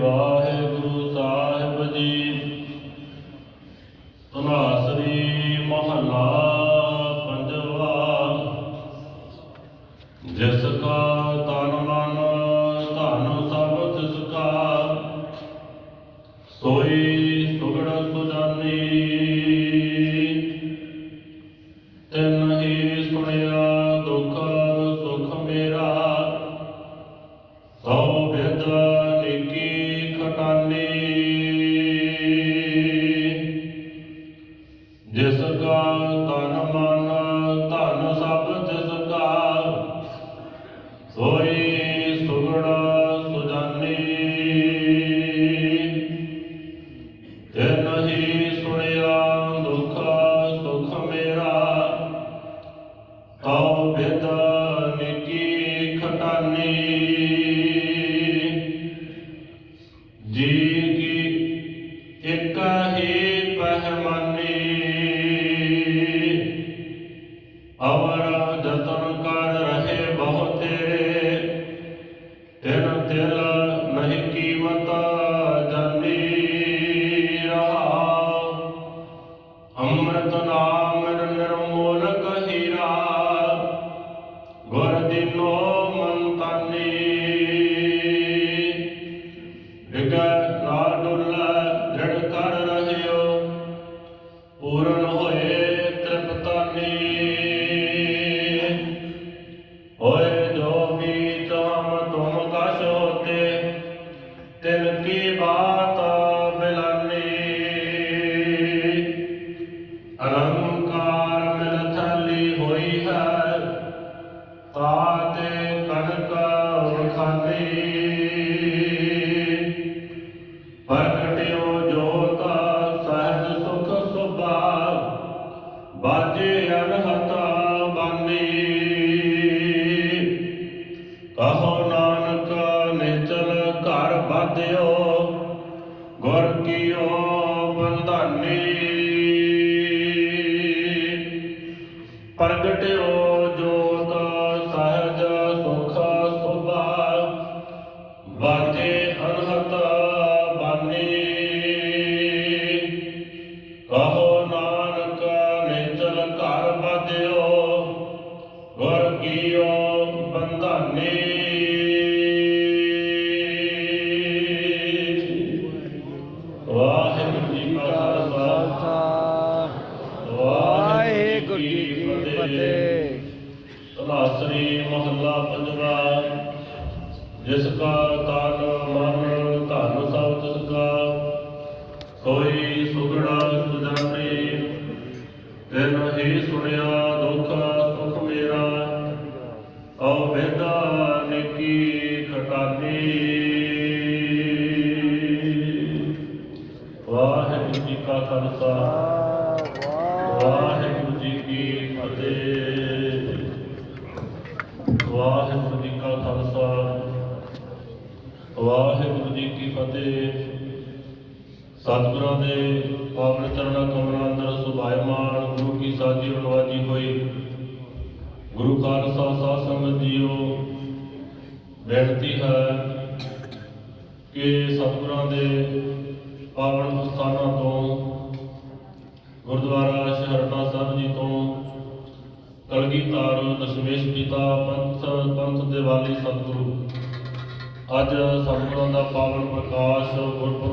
ਵਾਹਿਗੁਰੂ ਸਾਹਿਬ ਜੀ। ਧਨਾਸਰੀ ਮਹੱਲਾ ਪੰਜਵਾ। ਜਿਸ ਕਾ ਤਨ ਮਨ, ਧਨ ਸਭ ਤਿਸ ਕਾ ਸੋਈ ਸੁਗੜ ਸੁਜਾਨੀ। ਤਿਨ ਹੀ ਸੁਣਿਆ ਬਿਦ ਨਿਕੀ ਖਟਾਨੀ ਜੀ ਕੀ ਇਕ ਹੀ ਪਹਿਮਾਨੀ ਅਵਰ ਜਤਨ ਕਰ ਰਹੇ ਬਹੁ ਤੇਰੇ। ਤਿਨ ਤਿਲ ਨਹੀਂ ਕੀਮਤ ਜਾਨੀ। ਗੁਰ ਦਿਨੋ ਮੰਤਾਨੀ। ਵਿਗ ਨਾ ਡੁੱਲੈ ਦ੍ਰਿੜ ਕਰ ਰਹਿਓ ਪੂਰਨ ਹੋਏ ਤ੍ਰਿਪਤਾਨੀ। ਹੋਏ ਜੋ ਵੀ ਤੁਮ ਤੁਮ ਕਛ ਹੋਤੇ ਤਿਨ ਕੀ ਬਾਤ ਬਿਲਾਨੀ। ਅਲੰਕਾਰ ਮਿਲ ਥਲੀ ਹੋਈ ਹੈ ਤਾਤੇ ਕਨਕ ਵਖਾਨੀ ਪ੍ਰਗਟਿਓ ਜੋਤ ਸਹਿਜ ਸੁਖ ਸੁਭਾ ਬਾਜੇ ਅਨਹਤ ਬਾਨੀ। ਗੁਰ ਕੀਓ ਵਾਹਿਗੁਰੂ ਜੀ ਕਾ ਖਾਲਸਾ। ਵਾਹਿਗੁਰੂ ਜੀ ਕੀ ਫਤਿਹ। ਤਲਾਸਰੀ ਮਹੱਲਾ ਪੰਜਵਾ। ਜਿਸ ਕਾ ਤਨ ਮਨ ਧਨ ਸਭ ਤਿਸ ਕਾ ਸੋਈ ਵਾਹਿਗੁਰੂ ਜੀ ਕਾ ਖਾਲਸਾ। ਵਾਹਿਗੁਰੂ ਜੀ ਕੀ ਫਤਿਹ। ਵਾਹਿਗੁਰੂ ਜੀ ਕਾ ਖਾਲਸਾ। ਵਾਹਿਗੁਰੂ ਜੀ ਕੀ ਫਤਿਹ। ਸਤਿਗੁਰਾਂ ਦੇ ਪਾਵਨ ਚਰਨਾਂ ਕਮਲਾਂ ਅੰਦਰ ਸੁਭਾਇਮਾਨ ਗੁਰੂ ਕੀ ਸਾਜੀ ਨਵਾਜੀ ਹੋਈ। ਗੁਰੂ ਖਾਲਸਾ ਸਾਧ ਸੰਗਤ ਜੀਓ, ਬੇਨਤੀ ਹੈ ਕਿ ਸਤਿਗੁਰਾਂ ਦੇ ਪਾਵਨ ਸਥਾਨਾਂ ਤੋਂ, ਗੁਰਦੁਆਰਾ ਸ਼ਹਰਟਾ ਸਾਹਿਬ ਜੀ ਤੋਂ, ਕਲਗੀਧਰ, ਦਸ਼ਮੇਸ਼ ਪਿਤਾ, ਪੰਥ ਪੰਥ ਦੇ ਵਾਲੀ ਸਤਿਗੁਰੂ। ਅੱਜ ਸਤਿਗੁਰਾਂ ਦਾ ਪਾਵਨ ਪ੍ਰਕਾਸ਼ ਗੁਰਪੁਰਬ